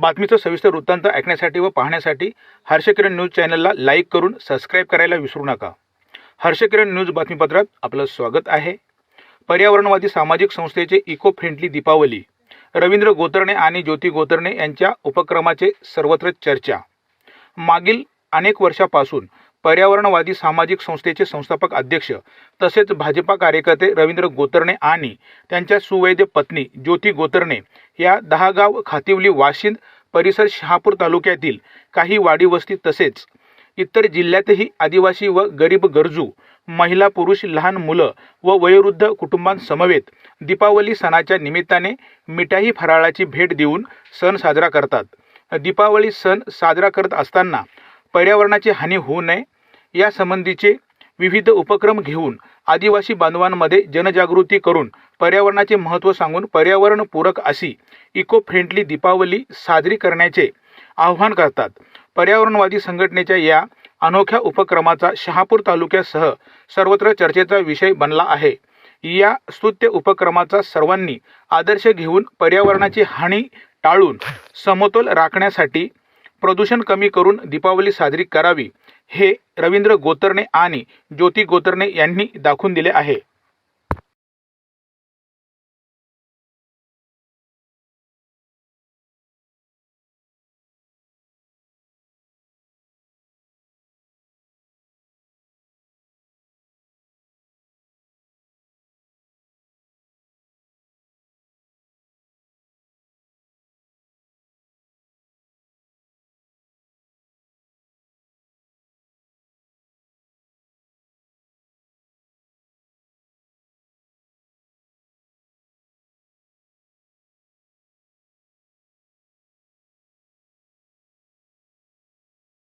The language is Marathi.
बातमीचं सविस्तर वृत्तांत ऐकण्यासाठी व पाहण्यासाठी हर्षकिरण न्यूज चॅनलला लाईक करून सबस्क्राईब करायला विसरू नका. हर्षकिरण न्यूज बातमीपत्रात आपलं स्वागत आहे. पर्यावरणवादी सामाजिक संस्थेचे इको फ्रेंडली दीपावली रवींद्र गोतर्णे आणि ज्योती गोतरणे यांच्या उपक्रमाचे सर्वत्र चर्चा. मागील अनेक वर्षापासून पर्यावरणवादी सामाजिक संस्थेचे संस्थापक अध्यक्ष तसेच भाजपा कार्यकर्ते रवींद्र गोतरणे आणि त्यांच्या सुवैद्य पत्नी ज्योती गोतरणे या दहागाव खातिवली वाशिंद परिसर शहापूर तालुक्यातील काही वाडी वस्ती तसेच इतर जिल्ह्यातही आदिवासी व गरीब गरजू महिला पुरुष लहान मुलं व वयोवृद्ध कुटुंबांसमवेत दीपावली सणाच्या निमित्ताने मिठाई फराळाची भेट देऊन सण साजरा करतात. दीपावली सण साजरा करत असताना पर्यावरणाची हानी होऊ नये. यासंबंधीचे विविध उपक्रम घेऊन आदिवासी बांधवांमध्ये जनजागृती करून पर्यावरणाचे महत्त्व सांगून पर्यावरणपूरक अशी इको फ्रेंडली दीपावली साजरी करण्याचे आवाहन करतात. पर्यावरणवादी संघटनेच्या या अनोख्या उपक्रमाचा शहापूर तालुक्यासह सर्वत्र चर्चेचा विषय बनला आहे. या स्तुत्य उपक्रमाचा सर्वांनी आदर्श घेऊन पर्यावरणाची हानी टाळून समतोल राखण्यासाठी प्रदूषण कमी करून दीपावली साजरी करावी हे रवींद्र गोतरणे आणि ज्योती गोतरणे यांनी दाखवून दिले आहे.